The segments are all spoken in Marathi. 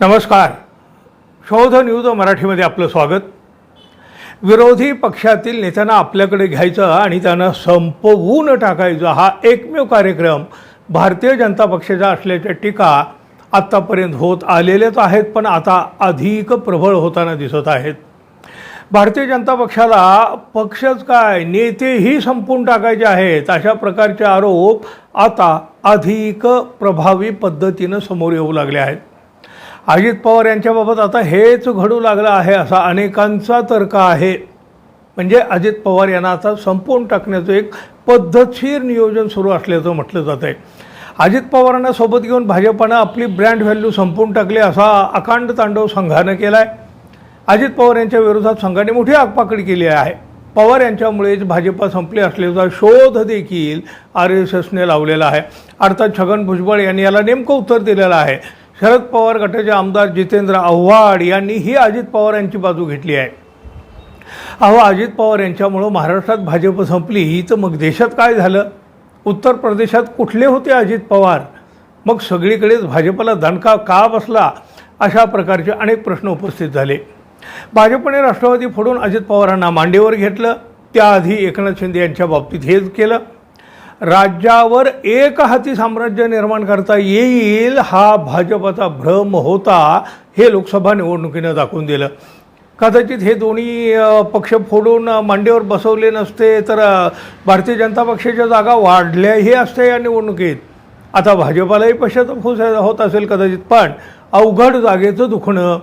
नमस्कार. शोध न्यूज मराठीमध्ये आपलं स्वागत. विरोधी पक्षातील नेत्यांना आपल्याकडे घ्यायचं आणि त्यांना संपवून टाकायचं हा एकमेव कार्यक्रम भारतीय जनता पक्षाचा असल्याच्या टीका आत्तापर्यंत होत आलेलेच आहेत पण आता अधिक प्रबळ होताना दिसत आहेत. भारतीय जनता पक्षाला पक्षच काय नेतेही संपून टाकायचे आहेत अशा प्रकारचे आरोप आता अधिक प्रभावी पद्धतीनं समोर येऊ लागले आहेत. अजित पवार यांच्याबाबत आता हेच घडू लागलं आहे असा अनेकांचा तर्क आहे. म्हणजे अजित पवार यांना आता संपवून टाकण्याचं एक पद्धतशीर नियोजन सुरू असल्याचं म्हटलं जात आहे. अजित पवारांना सोबत घेऊन भाजपानं आपली ब्रँड व्हॅल्यू संपवून टाकली असा अकांड तांडव संघानं केला आहे अजित पवार यांच्या विरोधात संघाने मोठी आगपाकडी केली आहे. पवार यांच्यामुळेच भाजपा संपले असल्याचा शोध देखील आर एस एसने लावलेला आहे. अर्थात छगन भुजबळ यांनी याला नेमकं उत्तर दिलेलं आहे. शरद पवार गटाचे आमदार जितेंद्र आव्हाड यांनी ही अजित पवार यांची बाजू घेतली आहे. अहो अजित पवार यांच्यामुळं महाराष्ट्रात भाजप संपली ही तर मग देशात काय झालं? उत्तर प्रदेशात कुठले होते अजित पवार? मग सगळीकडेच भाजपला दणका का बसला? अशा प्रकारचे अनेक प्रश्न उपस्थित झाले. भाजपने राष्ट्रवादी फोडून अजित पवारांना मांडीवर घेतलं. त्याआधी एकनाथ शिंदे यांच्या बाबतीत हेच केलं. राज्यावर एक हाती साम्राज्य निर्माण करता येईल हा भाजपाचा भ्रम होता हे लोकसभा निवडणुकीनं दाखवून दिलं. कदाचित हे दोन्ही पक्ष फोडून मांडीवर बसवले नसते तर भारतीय जनता पक्षाच्या जागा वाढल्याही असत्या या निवडणुकीत. आता भाजपालाही पश्चाताप होत होत असेल कदाचित पण अवघड जागेचं दुखणं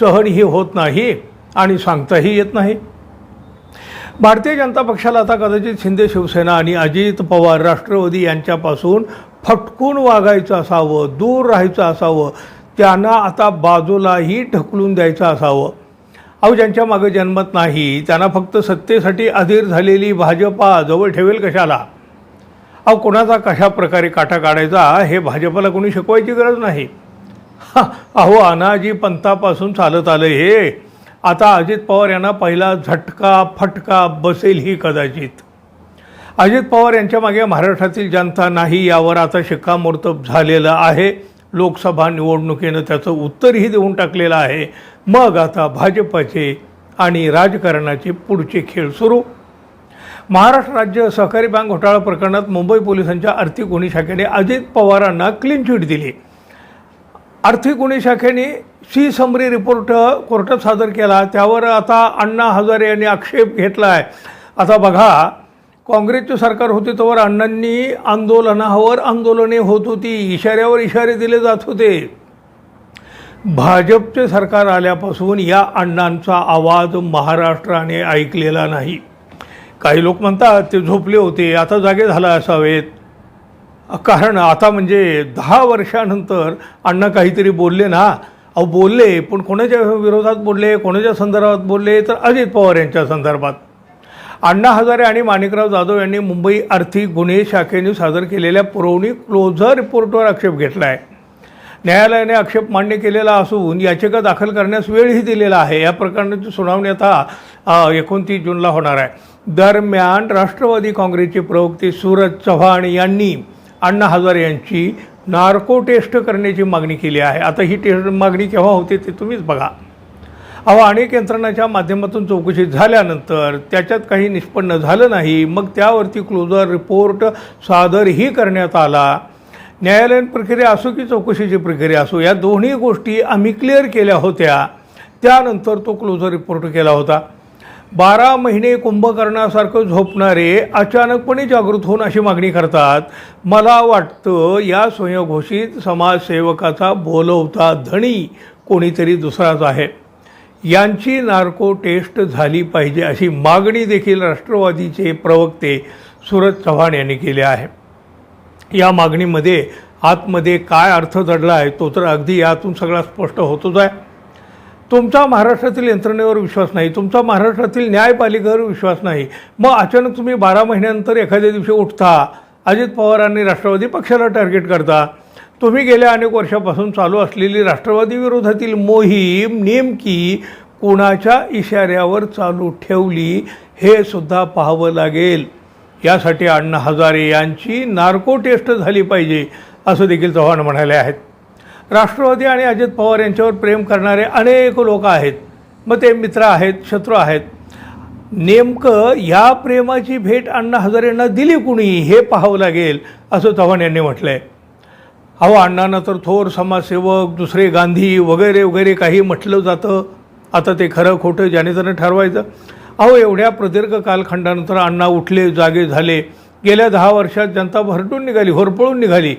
सहनही होत नाही आणि सांगताही येत नाही. भारतीय जनता पक्षाला आता कदाचित शिंदे शिवसेना आणि अजित पवार राष्ट्रवादी यांच्यापासून फटकून वागायचं असावं दूर राहायचं असावं त्यांना आता बाजूलाही ढकलून द्यायचं असावं. अहो ज्यांच्या मागे जन्मत नाही त्यांना फक्त सत्तेसाठी अधीर झालेली भाजपा जवळ ठेवेल कशाला? अहो कोणाचा कशा प्रकारे काटा काढायचा हे भाजपला कोणी शिकवायची गरज नाही. हा, अहो अनाजी पंथापासून चालत आलं हे. आता अजित पवार यांना पहिला झटका फटका बसेल ही कदाचित. अजित पवार यांच्या मागे महाराष्ट्रातील जनता नाही यावर आता शिक्कामोर्तब झालेलं आहे. लोकसभा निवडणुकीनं त्याचं उत्तरही देऊन टाकलेलं आहे. मग आता भाजपचे आणि राजकारणाचे पुढचे खेळ सुरू. महाराष्ट्र राज्य सहकारी बँक घोटाळा प्रकरणात मुंबई पोलिसांच्या आर्थिक गुन्हे शाखेने अजित पवारांना क्लीन चिट दिली. आर्थिक गुन्हे शाखेने सी समरी रिपोर्ट कोर्टात सादर केला. त्यावर आता अण्णा हजारे यांनी आक्षेप घेतला आहे आता बघा काँग्रेसचे सरकार होते तोवर अण्णांनी आंदोलनावर आंदोलने होत होती. इशाऱ्यावर इशारे दिले जात होते. भाजपचे सरकार आल्यापासून या अण्णांचा आवाज महाराष्ट्राने ऐकलेला नाही. काही लोक म्हणतात ते झोपले होते आता जागे झाला असावेत. कारण आता म्हणजे दहा वर्षानंतर अण्णा काहीतरी बोलले ना अहो बोलले पण कोणाच्या विरोधात बोलले कोणाच्या संदर्भात बोलले तर अजित पवार यांच्या संदर्भात. अण्णा हजारे आणि माणिकराव जाधव यांनी मुंबई आर्थिक गुन्हे शाखेने सादर केलेल्या पुरवणी क्लोजर रिपोर्टवर आक्षेप घेतला आहे न्यायालयाने आक्षेप मान्य केलेला असून याचिका दाखल करण्यास वेळही दिलेला आहे. या प्रकरणाची सुनावणी आता एकोणतीस जूनला होणार आहे. दरम्यान राष्ट्रवादी काँग्रेसचे प्रवक्ते सूरज चव्हाण यांनी अण्णा हजारे यांची नार्को टेस्ट करण्याची मागणी केली आहे. आता ही टेस्ट मागणी केव्हा होते ते तुम्हीच बघा. अहो अनेक यंत्रणाच्या माध्यमातून चौकशी झाल्यानंतर त्याच्यात काही निष्पन्न झालं नाही. मग त्यावरती क्लोजर रिपोर्ट सादरही करण्यात आला. न्यायालयीन प्रक्रिया असो की चौकशीची प्रक्रिया असो या दोन्ही गोष्टी आम्ही क्लिअर केल्या होत्या. त्यानंतर तो क्लोजर रिपोर्ट केला होता. बारा महिने कुंभकर्णासारखं झोपणारे अचानकपणे जागृत होऊन अशी मागणी करतात. मला वाटतं या स्वयंघोषित समाजसेवकाचा बोलवता धणी कोणीतरी दुसराच आहे. यांची नार्को टेस्ट झाली पाहिजे अशी मागणी देखील राष्ट्रवादीचे प्रवक्ते सूरज चव्हाण यांनी केली आहे. या मागणीमध्ये आतमध्ये काय अर्थ दडला आहे तो तर अगदी यातून सगळा स्पष्ट होतोच आहे. तुमचा महाराष्ट्रातील यंत्रणेवर विश्वास नाही तुमचा महाराष्ट्रातील न्यायपालिकेवर विश्वास नाही. मग अचानक तुम्ही बारा महिन्यानंतर एखाद्या दिवशी उठता अजित पवारांनी राष्ट्रवादी पक्षाला टार्गेट करता. तुम्ही गेल्या अनेक वर्षापासून चालू असलेली राष्ट्रवादी विरोधातील मोहीम नेमकी कोणाच्या इशाऱ्यावर चालू ठेवली हे सुद्धा पाहावं लागेल. यासाठी अण्णा हजारे यांची नार्को टेस्ट झाली पाहिजे असं देखील चव्हाण म्हणाले आहेत. राष्ट्रवादी आणि अजित पवार यांच्यावर प्रेम करणारे अनेक लोक आहेत. मग ते मित्र आहेत शत्रू आहेत. नेमकं या प्रेमाची भेट अण्णा हजारेंना दिली कुणी हे पाहावं लागेल असं चव्हाण यांनी म्हटलं आहे अहो अण्णांना तर थोर समाजसेवक दुसरे गांधी वगैरे वगैरे काही म्हटलं जातं. आता ते खरं खोटं ज्याने त्यानं ठरवायचं. अहो एवढ्या प्रदीर्घ कालखंडानंतर अण्णा उठले जागे झाले. गेल्या दहा वर्षात जनता भरटून निघाली होरपळून निघाली.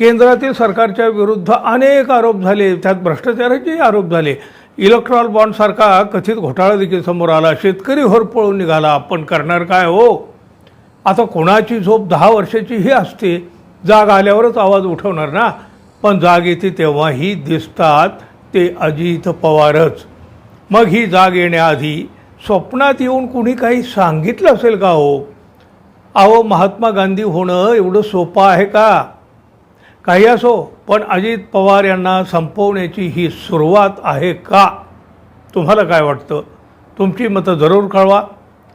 केंद्रातील सरकारच्या विरुद्ध अनेक आरोप झाले. त्यात भ्रष्टाचाराचे आरोप झाले. इलेक्ट्रॉल बॉन्डसारखा कथित घोटाळा देखील समोर आला. शेतकरी होरपळून निघाला. आपण करणार काय हो? आता कोणाची झोप दहा वर्षाची ही असते? जाग आल्यावरच आवाज उठवणार ना? पण जाग येते तेव्हाही दिसतात ते अजित पवारच. मग ही जाग येण्याआधी स्वप्नात येऊन कुणी काही सांगितलं असेल का हो? अहो महात्मा गांधी होणं एवढं सोपं आहे का? काही असो पण अजित पवार यांना संपवण्याची ही सुरुवात आहे का? तुम्हाला काय वाटतं? तुमची मतं जरूर कळवा.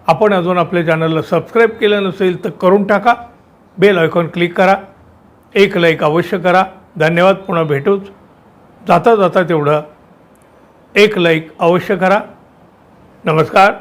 आपण अजून आपल्या चॅनलला सबस्क्राईब केलं नसेल तर करून टाका. बेल आयकॉन क्लिक करा. एक लाईक अवश्य करा. धन्यवाद. पुन्हा भेटूच. जाता जाता तेवढं एक लाईक अवश्य करा. नमस्कार.